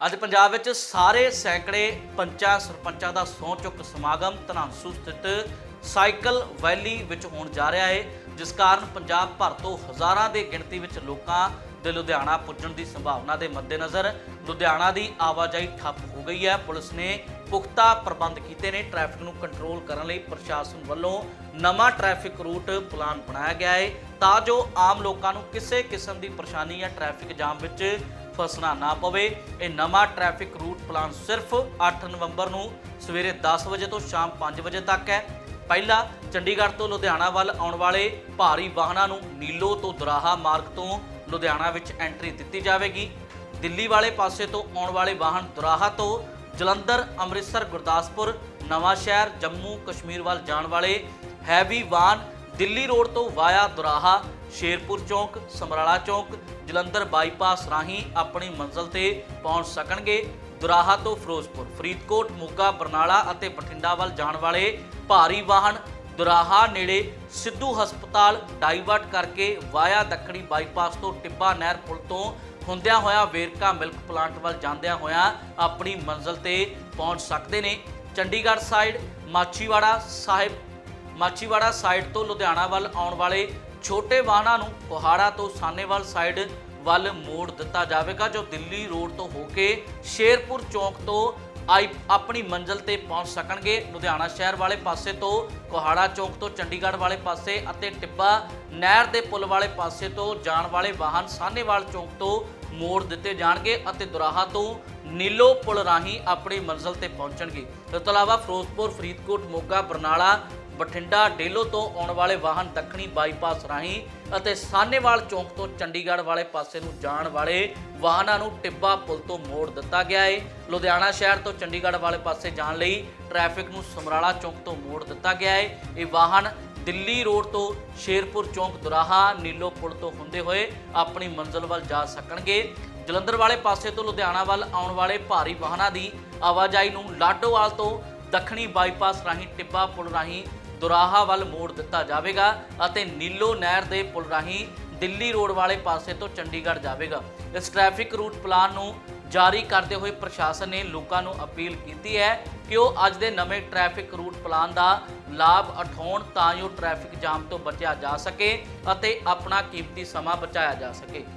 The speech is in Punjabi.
ਅੱਜ ਪੰਜਾਬ ਵਿੱਚ ਸਾਰੇ ਸੈਂਕੜੇ ਪੰਚਾਂ, ਸਰਪੰਚਾਂ ਦਾ ਸਹੁੰ ਚੁੱਕ ਸਮਾਗਮ ਧਨਾਂਸੂ ਸਥਿਤ ਸਾਈਕਲ ਵੈਲੀ ਵਿੱਚ ਹੋਣ ਜਾ ਰਿਹਾ ਹੈ ਜਿਸ ਕਾਰਨ ਪੰਜਾਬ ਭਰ ਤੋਂ ਹਜ਼ਾਰਾਂ ਦੇ ਗਿਣਤੀ ਵਿੱਚ ਲੋਕਾਂ ਦੇ ਲੁਧਿਆਣਾ ਪੁੱਜਣ ਦੀ ਸੰਭਾਵਨਾ ਦੇ ਮੱਦੇਨਜ਼ਰ ਲੁਧਿਆਣਾ ਦੀ ਆਵਾਜਾਈ ਠੱਪ ਹੋ ਗਈ ਹੈ। ਪੁਲਿਸ ਨੇ ਪੁਖਤਾ ਪ੍ਰਬੰਧ ਕੀਤੇ ਨੇ। ਟ੍ਰੈਫਿਕ ਨੂੰ ਕੰਟਰੋਲ ਕਰਨ ਲਈ ਪ੍ਰਸ਼ਾਸਨ ਵੱਲੋਂ ਨਵਾਂ ਟ੍ਰੈਫਿਕ ਰੂਟ ਪਲਾਨ ਬਣਾਇਆ ਗਿਆ ਹੈ ਤਾਂ ਜੋ ਆਮ ਲੋਕਾਂ ਨੂੰ ਕਿਸੇ ਕਿਸਮ ਦੀ ਪਰੇਸ਼ਾਨੀ ਜਾਂ ਟ੍ਰੈਫਿਕ ਜਾਮ ਵਿੱਚ ਫਸਣਾ ਨਾ ਪਵੇ। ਇਹ ਨਵਾਂ ਟ੍ਰੈਫਿਕ ਰੂਟ ਪਲਾਨ ਸਿਰਫ 8 ਨਵੰਬਰ ਨੂੰ ਸਵੇਰੇ 10 ਵਜੇ ਤੋਂ ਸ਼ਾਮ 5 ਵਜੇ ਤੱਕ ਹੈ। ਪਹਿਲਾ ਚੰਡੀਗੜ੍ਹ ਤੋਂ ਲੁਧਿਆਣਾ ਵੱਲ ਆਉਣ ਵਾਲੇ ਭਾਰੀ ਵਾਹਨਾਂ ਨੂੰ ਨੀਲੋ ਤੋਂ ਦੁਰਾਹਾ ਮਾਰਗ ਤੋਂ ਲੁਧਿਆਣਾ ਵਿੱਚ ਐਂਟਰੀ ਦਿੱਤੀ ਜਾਵੇਗੀ। ਦਿੱਲੀ ਵਾਲੇ ਪਾਸੇ ਤੋਂ ਆਉਣ ਵਾਲੇ ਵਾਹਨ ਦੁਰਾਹਾ ਤੋਂ ਜਲੰਧਰ, ਅੰਮ੍ਰਿਤਸਰ, ਗੁਰਦਾਸਪੁਰ, ਨਵਾਂ ਸ਼ਹਿਰ, ਜੰਮੂ, ਕਸ਼ਮੀਰ ਵੱਲ ਜਾਣ ਵਾਲੇ ਹੈਵੀ ਵਾਹਨ ਦਿੱਲੀ ਰੋਡ ਤੋਂ ਵਾਇਆ ਦੁਰਾਹਾ ਸ਼ੇਰਪੁਰ ਚੌਂਕ, ਸਮਰਾਲਾ ਚੌਂਕ, ਜਲੰਧਰ ਬਾਈਪਾਸ ਰਾਹੀਂ ਆਪਣੀ ਮੰਜ਼ਲ ਤੇ ਪਹੁੰਚ ਸਕਣਗੇ। ਦੁਰਾਹਾ ਤੋਂ ਫਿਰੋਜ਼ਪੁਰ, ਫਰੀਦਕੋਟ, ਮੋਗਾ, ਬਰਨਾਲਾ ਅਤੇ ਬਠਿੰਡਾ ਵੱਲ ਜਾਣ ਵਾਲੇ ਭਾਰੀ ਵਾਹਨ ਦੁਰਾਹਾ ਨੇੜੇ ਸਿੱਧੂ ਹਸਪਤਾਲ ਡਾਈਵਰਟ ਕਰਕੇ ਵਾਇਆ ਦੱਖਣੀ ਬਾਈਪਾਸ ਤੋਂ ਟਿੱਬਾ ਨਹਿਰ ਪੁਲ ਤੋਂ ਹੁੰਦਿਆਂ ਹੋਇਆ ਵੇਰਕਾ ਮਿਲਕ ਪਲਾਂਟ ਵੱਲ ਜਾਂਦਿਆਂ ਹੋਇਆਂ ਆਪਣੀ ਮੰਜ਼ਲ ਤੇ ਪਹੁੰਚ ਸਕਦੇ ਨੇ। ਚੰਡੀਗੜ੍ਹ ਸਾਈਡ, ਮਾਛੀਵਾੜਾ ਸਾਹਿਬ, ਮਾਛੀਵਾੜਾ ਸਾਈਡ ਤੋਂ ਲੁਧਿਆਣਾ ਵੱਲ ਆਉਣ ਵਾਲੇ ਛੋਟੇ ਵਾਹਨਾਂ ਨੂੰ ਕੋਹਾੜਾ ਤੋਂ ਸਾਨੇਵਾਲ ਸਾਈਡ ਵੱਲ ਮੋੜ ਦਿੱਤਾ ਜਾਵੇਗਾ, ਜੋ ਦਿੱਲੀ ਰੋਡ ਤੋਂ ਹੋ ਕੇ ਸ਼ੇਰਪੁਰ ਚੌਂਕ ਤੋਂ ਆਈ ਆਪਣੀ ਮੰਜ਼ਲ ਤੇ ਪਹੁੰਚ ਸਕਣਗੇ। ਲੁਧਿਆਣਾ ਸ਼ਹਿਰ ਵਾਲੇ ਪਾਸੇ ਤੋਂ, ਕੋਹਾੜਾ ਚੌਂਕ ਤੋਂ, ਚੰਡੀਗੜ੍ਹ ਵਾਲੇ ਪਾਸੇ ਅਤੇ ਟਿੱਬਾ ਨਹਿਰ ਦੇ ਪੁਲ ਵਾਲੇ ਪਾਸੇ ਤੋਂ ਜਾਣ ਵਾਲੇ ਵਾਹਨ ਸਾਨੇਵਾਲ ਚੌਂਕ ਤੋਂ ਮੋੜ ਦਿੱਤੇ ਜਾਣਗੇ ਅਤੇ ਦੁਰਾਹਾ ਤੋਂ ਨੀਲੋ ਪੁਲ ਰਾਹੀਂ ਆਪਣੀ ਮੰਜ਼ਲ ਤੇ ਪਹੁੰਚਣਗੇ। ਇਸ ਤੋਂ ਇਲਾਵਾ ਫਿਰੋਜ਼ਪੁਰ, ਫਰੀਦਕੋਟ, ਮੋਗਾ, ਬਰਨਾਲਾ ਬਠਿੰਡਾ ਡੇਲੋ ਤੋਂ ਆਉਣ ਵਾਲੇ ਵਾਹਨ ਦੱਖਣੀ ਬਾਈਪਾਸ ਰਾਹੀਂ ਅਤੇ ਸਾਨੇਵਾਲ ਚੌਂਕ ਤੋਂ ਚੰਡੀਗੜ੍ਹ ਵਾਲੇ ਪਾਸੇ ਨੂੰ ਜਾਣ ਵਾਲੇ ਵਾਹਨਾਂ ਨੂੰ ਟਿੱਬਾ ਪੁਲ ਤੋਂ ਮੋੜ ਦਿੱਤਾ ਗਿਆ ਹੈ ਲੁਧਿਆਣਾ ਸ਼ਹਿਰ ਤੋਂ ਚੰਡੀਗੜ੍ਹ ਵਾਲੇ ਪਾਸੇ ਜਾਣ ਲਈ ਟ੍ਰੈਫਿਕ ਨੂੰ ਸਮਰਾਲਾ ਚੌਂਕ ਤੋਂ ਮੋੜ ਦਿੱਤਾ ਗਿਆ ਹੈ ਇਹ ਵਾਹਨ ਦਿੱਲੀ ਰੋਡ ਤੋਂ ਸ਼ੇਰਪੁਰ ਚੌਂਕ ਦੁਰਾਹਾ ਨੀਲੋ ਪੁਲ ਤੋਂ ਹੁੰਦੇ ਹੋਏ ਆਪਣੀ ਮੰਜ਼ਿਲ ਵੱਲ ਜਾ ਸਕਣਗੇ। ਜਲੰਧਰ ਵਾਲੇ ਪਾਸੇ ਤੋਂ ਲੁਧਿਆਣਾ ਵੱਲ ਆਉਣ ਵਾਲੇ ਭਾਰੀ ਵਾਹਨਾਂ ਦੀ ਆਵਾਜਾਈ ਨੂੰ ਲਾਡੋਵਾਲ ਤੋਂ ਦੱਖਣੀ ਬਾਈਪਾਸ ਰਾਹੀਂ ਟਿੱਬਾ ਪੁਲ ਰਾਹੀਂ ਦੁਰਾਹਾ ਵੱਲ ਮੋੜ ਦਿੱਤਾ ਜਾਵੇਗਾ ਅਤੇ ਨੀਲੋ ਨਹਿਰ ਦੇ ਪੁਲ ਰਾਹੀਂ ਦਿੱਲੀ ਰੋਡ ਵਾਲੇ ਪਾਸੇ ਤੋਂ ਚੰਡੀਗੜ੍ਹ ਜਾਵੇਗਾ। ਇਸ ਟ੍ਰੈਫਿਕ ਰੂਟ ਪਲਾਨ ਨੂੰ ਜਾਰੀ ਕਰਦੇ ਹੋਏ ਪ੍ਰਸ਼ਾਸਨ ਨੇ ਲੋਕਾਂ ਨੂੰ ਅਪੀਲ ਕੀਤੀ ਹੈ ਕਿ ਉਹ ਅੱਜ ਦੇ ਨਵੇਂ ਟ੍ਰੈਫਿਕ ਰੂਟ ਪਲਾਨ ਦਾ ਲਾਭ ਉਠਾਉਣ ਤਾਂ ਜੋ ਟ੍ਰੈਫਿਕ ਜਾਮ ਤੋਂ ਬਚਿਆ ਜਾ ਸਕੇ ਅਤੇ ਆਪਣਾ ਕੀਮਤੀ ਸਮਾਂ ਬਚਾਇਆ ਜਾ ਸਕੇ।